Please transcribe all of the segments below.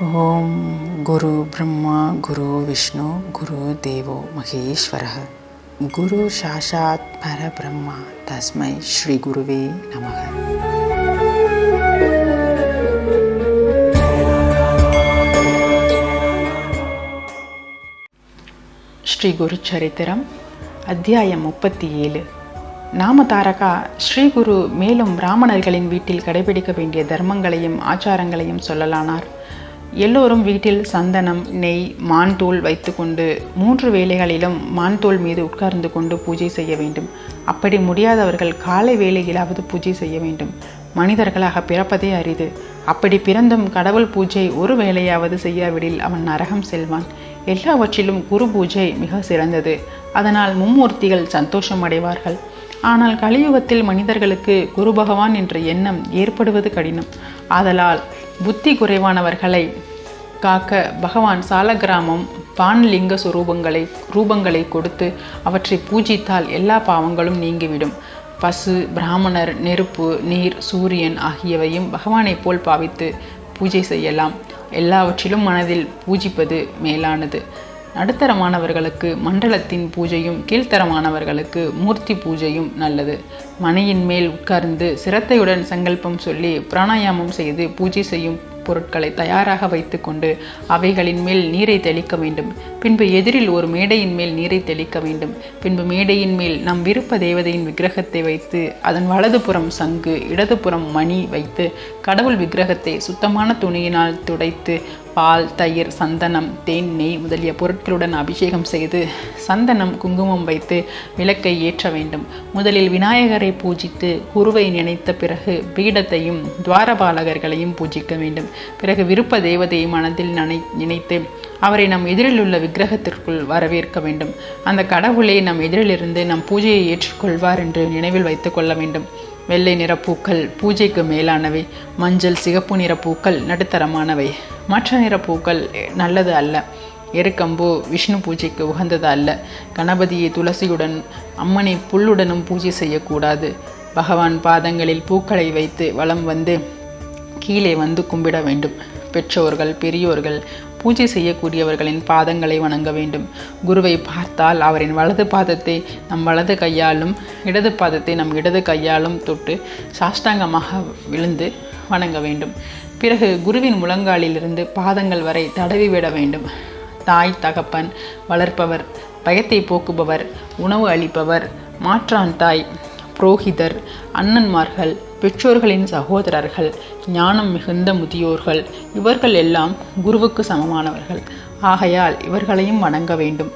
ஓம் குரு பிரம்மா குரு விஷ்ணு குரு தேவோ மகேஸ்வர குரு சாஷாத் பரபிரம்மா தஸ்மை ஸ்ரீ குருவே நமக. ஸ்ரீ குரு சரித்திரம் அத்தியாயம் முப்பத்தி ஏழு. நாமதாரகா ஸ்ரீ குரு மேலும் பிராமணர்களின் வீட்டில் கடைபிடிக்க வேண்டிய தர்மங்களையும் ஆச்சாரங்களையும் சொல்லலானார். எல்லோரும் வீட்டில் சந்தனம் நெய் மான் தூள் வைத்துக்கொண்டு மூன்று வேளைகளிலும் மான் தோல் மீது உட்கார்ந்து கொண்டு பூஜை செய்ய வேண்டும். அப்படி முடியாதவர்கள் காலை வேளையிலாவது பூஜை செய்ய வேண்டும். மனிதர்களாக பிறப்பதே அரிது. அப்படி பிறந்தும் கடவுள் பூஜை ஒரு வேளையாவது செய்யாவிடில் அவன் நரகம் செல்வான். எல்லாவற்றிலும் குரு பூஜை மிக சிறந்தது. அதனால் மும்மூர்த்திகள் சந்தோஷம் அடைவார்கள். ஆனால் கலியுகத்தில் மனிதர்களுக்கு குரு பகவான் என்ற எண்ணம் ஏற்படுவது கடினம். ஆதலால் புத்தி குறைவானவர்களை காக்க பகவான் சாலகிராமம் பான்லிங்க சுரூபங்களை ரூபங்களை கொடுத்து அவற்றை பூஜித்தால் எல்லா பாவங்களும் நீங்கிவிடும். பசு பிராமணர் நெருப்பு நீர் சூரியன் ஆகியவையும் பகவானைப் போல் பாவித்து பூஜை செய்யலாம். எல்லாவற்றிலும் மனதில் பூஜிப்பது மேலானது. நடுத்தரமானவர்களுக்கு மண்டலத்தின் பூஜையும் கீழ்த்தரமானவர்களுக்கு மூர்த்தி பூஜையும் நல்லது. மனையின் மேல் உட்கார்ந்து சிரத்தையுடன் சங்கல்பம் சொல்லி பிராணாயாமம் செய்து பூஜை செய்யும் பொருட்களை தயாராக வைத்துக்கொண்டு அவைகளின் மேல் நீரை தெளிக்க வேண்டும். பின்பு எதிரில் ஒரு மேடையின் மேல் நீரை தெளிக்க வேண்டும். பின்பு மேடையின் மேல் நம் விருப்ப தேவதையின் விக்கிரகத்தை வைத்து அதன் வலதுபுறம் சங்கு இடதுபுறம் மணி வைத்து கடவுள் விக்கிரகத்தை சுத்தமான துணியினால் துடைத்து பால் தயிர் சந்தனம் தேன் நெய் முதலிய பொருட்களுடன் அபிஷேகம் செய்து சந்தனம் குங்குமம் வைத்து விளக்கை ஏற்ற வேண்டும். முதலில் விநாயகரை பூஜித்து குருவை நினைத்த பிறகு பீடத்தையும் துவாரபாலகர்களையும் பூஜிக்க வேண்டும். பிறகு விருப்ப தேவதையை மனதில் நினை நினைத்து அவரை நம் எதிரில் உள்ள விக்கிரகத்திற்குள் வரவேற்க வேண்டும். அந்த கடவுளே நம் எதிரிலிருந்து நம் பூஜையை ஏற்றுக்கொள்வார் என்று நினைவில் வைத்து கொள்ள வேண்டும். வெள்ளை நிற பூக்கள் பூஜைக்கு மேலானவை. மஞ்சள் சிகப்பு நிற பூக்கள் நடுத்தரமானவை. மற்ற நிற பூக்கள் நல்லது அல்ல. எருக்கம்பு விஷ்ணு பூஜைக்கு உகந்தது அல்ல. கணபதியை துளசியுடன் அம்மனை புல்லுடனும் பூஜை செய்யக்கூடாது. பகவான் பாதங்களில் பூக்களை வைத்து வலம் வந்து கீழே வந்து கும்பிட வேண்டும். பெற்றோர்கள் பெரியோர்கள் பூஜை செய்யக்கூடியவர்களின் பாதங்களை வணங்க வேண்டும். குருவை பார்த்தால் அவரின் வலது பாதத்தை நம் வலது கையாலும் இடது பாதத்தை நம் இடது கையாலும் தொட்டு சாஷ்டாங்கமாக விழுந்து வணங்க வேண்டும். பிறகு குருவின் முழங்காலிலிருந்து பாதங்கள் வரை தடவி விட வேண்டும். தாய் தகப்பன் வளர்ப்பவர் பயத்தை போக்குபவர் உணவு அளிப்பவர் மாற்றான் தாய் புரோகிதர் அண்ணன்மார்கள் பெற்றோர்களின் சகோதரர்கள் ஞானம் மிகுந்த முதியோர்கள் இவர்கள் எல்லாம் குருவுக்கு சமமானவர்கள். ஆகையால் இவர்களையும் வணங்க வேண்டும்.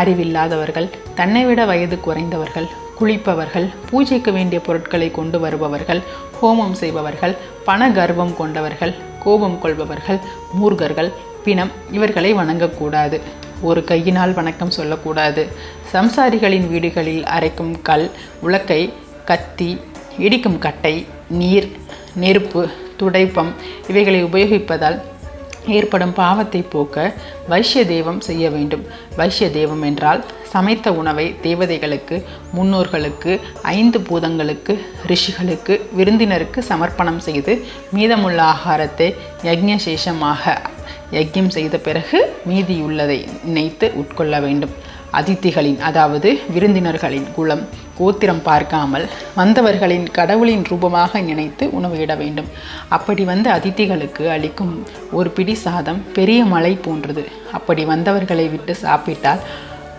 அறிவில்லாதவர்கள் தன்னை விட வயது குறைந்தவர்கள் குளிப்பவர்கள் பூஜைக்கு வேண்டிய பொருட்களை கொண்டு வருபவர்கள் ஹோமம் செய்பவர்கள் பண கர்வம் கொண்டவர்கள் கோபம் கொள்பவர்கள் மூர்கர்கள் பிணம் இவர்களை வணங்கக்கூடாது. ஒரு கையினால் வணக்கம் சொல்லக்கூடாது. சம்சாரிகளின் வீடுகளில் அரைக்கும் கல் உலக்கை கத்தி இடிக்கும் கட்டை நீர் நெருப்பு துடைப்பம் இவைகளை உபயோகிப்பதால் ஏற்படும் பாவத்தை போக்க வைஷ்ய தெய்வம் செய்ய வேண்டும். வைஷ்ய தெய்வம் என்றால் சமைத்த உணவை தேவதைகளுக்கு முன்னோர்களுக்கு ஐந்து பூதங்களுக்கு ரிஷிகளுக்கு விருந்தினருக்கு சமர்ப்பணம் செய்து மீதமுள்ள ஆகாரத்தை யக்ஞசேஷமாக யக்ஞம் செய்த பிறகு மீதியுள்ளதை நினைத்து உட்கொள்ள வேண்டும். அதித்திகளின் அதாவது விருந்தினர்களின் குலம் கோத்திரம் பார்க்காமல் வந்தவர்களின் கடவுளின் ரூபமாக நினைத்து உணவு இட வேண்டும். அப்படி வந்த அதித்திகளுக்கு அளிக்கும் ஒரு பிடி சாதம் பெரிய மலை போன்றது. அப்படி வந்தவர்களை விட்டு சாப்பிட்டால்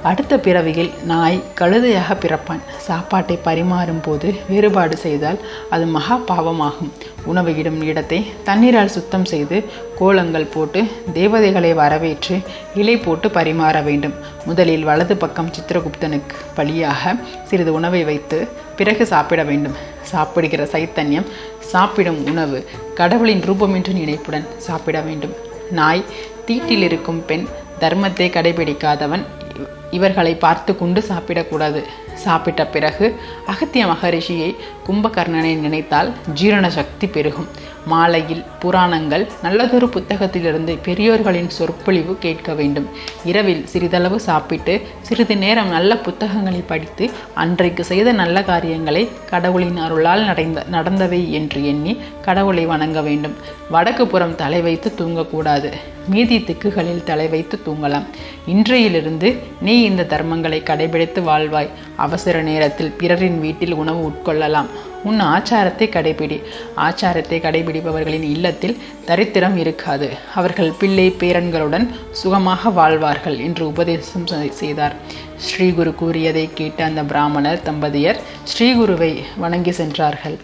அடுத்த பிறவியில் நாய் கழுதையாக பிறப்பான். சாப்பாட்டை பரிமாறும் போது வேறுபாடு செய்தால் அது மகா பாவமாகும். உணவு இடும் இடத்தை தண்ணீரால் சுத்தம் செய்து கோலங்கள் போட்டு தேவதைகளை வரவேற்று இலை போட்டு பரிமாற வேண்டும். முதலில் வலது பக்கம் சித்திரகுப்தனுக்கு பலியாக சிறிது உணவை வைத்து பிறகு சாப்பிட வேண்டும். சாப்பிடுகிற சைத்தன்யம் சாப்பிடும் உணவு கடவுளின் ரூபமென்று நினைப்புடன் சாப்பிட வேண்டும். நாய் தீட்டில் இருக்கும் பெண் தர்மத்தை கடைபிடிக்காதவன் இவர்களை பார்த்து கொண்டு சாப்பிடக்கூடாது. சாப்பிட்ட பிறகு அகத்திய மகரிஷியை கும்பகர்ணனை நினைத்தால் ஜீரண சக்தி பெருகும். மாலையில் புராணங்கள் நல்லதொரு புத்தகத்திலிருந்து பெரியோர்களின் சொற்பொழிவு கேட்க வேண்டும். இரவில் சிறிதளவு சாப்பிட்டு சிறிது நேரம் நல்ல புத்தகங்களை படித்து அன்றைக்கு செய்த நல்ல காரியங்களை கடவுளின் அருளால் நடந்த நடந்தவை என்று எண்ணி கடவுளை வணங்க வேண்டும். வடக்கு புறம் தலை வைத்து தூங்கக்கூடாது. மீதி திக்குகளில் தலை வைத்து தூங்கலாம். இன்றையிலிருந்து நீ இந்த தர்மங்களை கடைபிடித்து வாழ்வாய். அவசர நேரத்தில் பிறரின் வீட்டில் உணவு உட்கொள்ளலாம். உன் ஆச்சாரத்தை கடைபிடி. ஆச்சாரத்தை கடைபிடிப்பவர்களின் இல்லத்தில் தரித்திரம் இருக்காது. அவர்கள் பிள்ளை பேரன்களுடன் சுகமாக வாழ்வார்கள் என்று உபதேசம் செய்தார். ஸ்ரீகுரு கூறியதை கேட்ட அந்த பிராமணர் தம்பதியர் ஸ்ரீகுருவை வணங்கி சென்றார்கள்.